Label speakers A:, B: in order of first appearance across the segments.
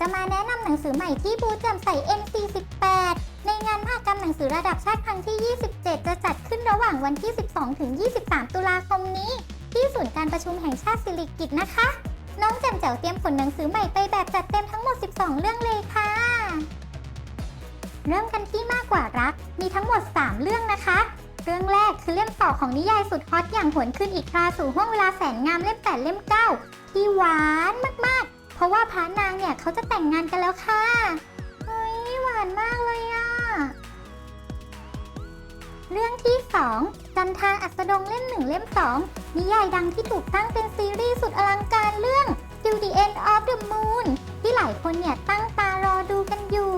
A: จะมาแนะนำหนังสือใหม่ที่บูธแจำใส่ M48 ในงานมหกรรมหนังสือระดับชาติครั้งที่ 27 จะจัดขึ้นระหว่างวันที่ 12 ถึง 23 ตุลาคมนี้ ที่ศูนย์การประชุมแห่งชาติสิริกิติ์นะคะ น้องแจมแจ๋วเตรียมขนหนังสือใหม่ไปแบบจัดเต็มทั้งหมด 12 เรื่องเลยค่ะ เริ่มกันที่มากกว่ารัก มีทั้งหมด 3 เรื่องนะคะ เรื่องแรกคือเล่มต่อของนิยายสุดฮอตอย่างหวนคืนอีกคราสู่ห้วงเวลาแสนงามเล่ม8เล่ม9ที่หวานมากๆ เพราะว่าพระนางเนี่ยเขาจะแต่งงานกันแล้วค่ะ เฮ้ยหวานมากเลยอะเรื่องที่ 2 จันทาอัสดงเล่ม1เล่ม2นิยายดังที่ถูกตั้งเป็นซีรีส์สุดอลังการเรื่อง Till the End of the Moon ที่หลายคนเนี่ยตั้งตารอดูกันอยู่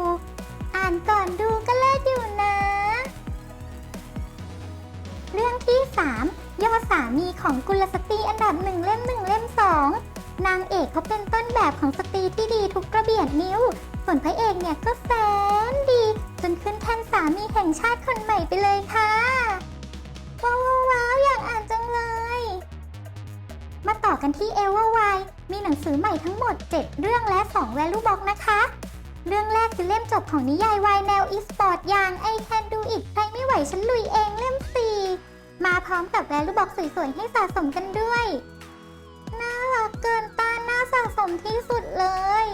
A: อ่านก่อนดูก็เลิศอยู่นะ เรื่องที่ 3ยอดสามีของกุลสตรีอันดับหนึ่งเล่มหนึ่งเล่มสอง นางเอกเขาเป็นต้นแบบของสตรีที่ดีทุกกระเบียดนิ้ว ส่วนพระเอกเนี่ยก็แสนดี จนขึ้นแท่นสามีแห่งชาติคนใหม่ไปเลยค่ะ ว้าวว้าวอยากอ่านจังเลย มาต่อกันที่เอเวาวายมีหนังสือใหม่ทั้งหมด 7 เรื่องและ 2 value box นะคะ เรื่องแรกคือเล่มจบของนิยายวายแนวอีสปอร์ตอย่าง I Can Do It ใครไม่ไหวฉันลุยเองเล่ม 4 มาพร้อมกับแวลูบ็อกสวยๆให้สะสมกันด้วยน่ารักเกิน มที่สุดเลย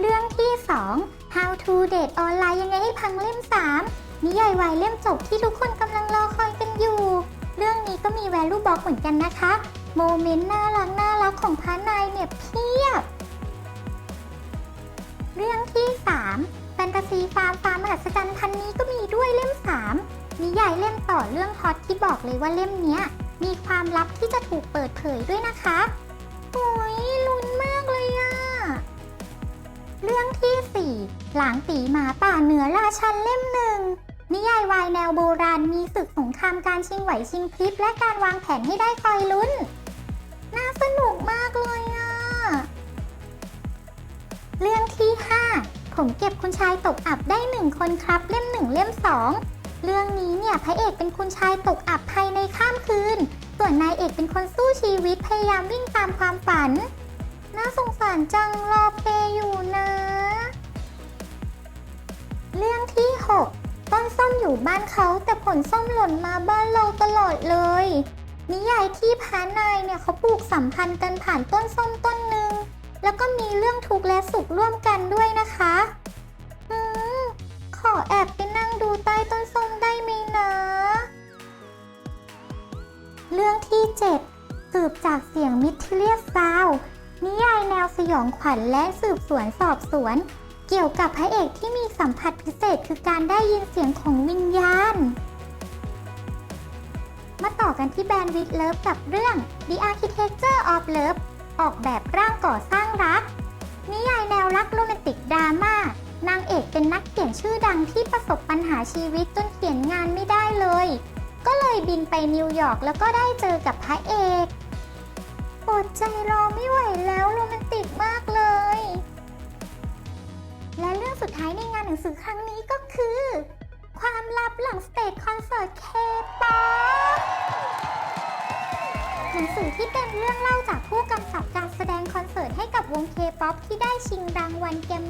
A: เรื่องที่ 2 How to Date ออนไลน์ยังไงให้พังเล่ม 3 นิยายวายเล่มจบที่ทุกคนกำลังรอคอยกันอยู่ เรื่องนี้ก็มีแวลูบ็อกเหมือนกันนะคะ โมเมนต์น่ารักน่ารักของพระนายเนี่ยเพียบ เรื่องที่ 3 แฟนตาซีฟาร์มฟาร์มมหัศจรรย์พันนี้ก็มีด้วยเล่ม 3 นิยายเล่มต่อเรื่องฮอตที่บอกเลยว่าเล่มเนี้ยมีความลับที่จะถูกเปิดเผยด้วยนะคะ โอ้ยลุ้นมากเลยอะเรื่องที่4หลางตีหมาป่าเหนือราชันเล่มหนึ่งนิยายวายแนวโบราณมีศึกสงครามการชิงไหวชิงพริบและการวางแผนให้ได้คอยลุ้น น่าสนุกมากเลยอะเรื่องที่5ผมเก็บคุณชายตกอับได้หนึ่งคนครับเล่มหนึ่งเล่มสองเรื่องนี้เนี่ยพระเอกเป็นคุณชายตกอับภายในข้ามคืน ส่วนนายเอกเป็นคนสู้ชีวิตพยายามวิ่งตามความฝัน น่าสงสารจังรอเพย์อยู่นะ เรื่องที่ 6 ต้นส้มอยู่บ้านเขาแต่ผลส้มหล่นมาบ้านเราตลอดเลย นิยายที่พานายเนี่ยเขาปลูกสัมพันธ์กันผ่านต้นส้มต้นหนึ่งแล้วก็มีเรื่องทุกข์และสุขร่วมกันด้วยนะคะ 7 สืบจากเสียงมิทเลียซาวด์นิยายแนวสยองขวัญและสืบสวนสอบสวน เกี่ยวกับพระเอกที่มีสัมผัสพิเศษคือการได้ยินเสียงของวิญญาณ มาต่อกันที่แบรนด์วิดเลิฟกับเรื่อง The Architecture of Love ออกแบบร่างก่อสร้างรัก นิยายแนวรักโรแมนติกดราม่านางเอกเป็นนักเขียนชื่อดังที่ประสบปัญหาชีวิตจนเขียนงานไม่ เลยบินไปนิวยอร์กแล้วก็ได้เจอกับพระเอกอดใจรอไม่ไหวแล้วโรแมนติกมากเลย และเรื่องสุดท้ายในงานหนังสือครั้งนี้ก็คือ ความลับหลังสเตจคอนเสิร์ตเคป๊อปหนังสือที่เป็นเรื่องเล่าจากผู้กำกับการแสดงคอนเสิร์ตให้กับวงเคป๊อปที่ได้ชิงรางวัลแกรม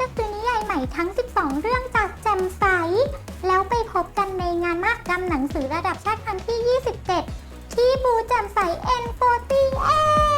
A: ก็คือนิยายใหม่ทั้ง 12 เรื่องจากแจ่มใส แล้วไปพบกันในงานมหกรรมหนังสือระดับชาติครั้งที่ 27 ที่บูแจ่มใส N48